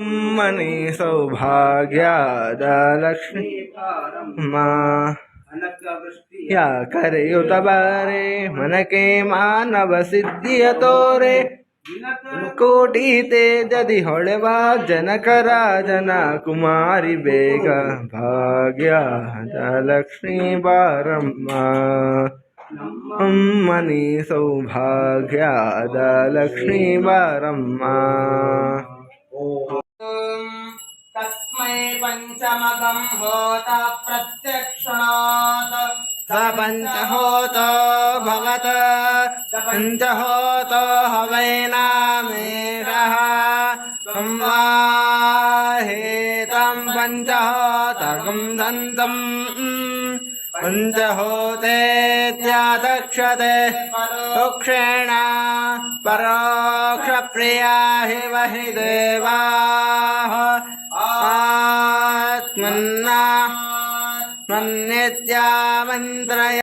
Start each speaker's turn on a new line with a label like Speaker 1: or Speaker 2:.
Speaker 1: मणि सौभाग्यादलक्ष्मी। माँ। या करयुत बारे मन के मानव सिद्धिय तोरे कोटि ते जदि होड़वा जनक राजना कुमारी बेग, भाग्यादलक्ष्मी बारम्मा। अं अम्मनी सौभाग्यादलक्ष्मी बारम्मा।
Speaker 2: मयि पञ्चमगं होत प्रत्यक्षणात्।
Speaker 1: स पञ्चहोत भवत। पञ्चहोत हवै नामेरः संवाहेतं पञ्चहोतकं दन्तम् पञ्चहोतेत्यादक्षते मोक्षेण परोक्षप्रिया हि वहि देवा। आत्मन्ना मन्यत्या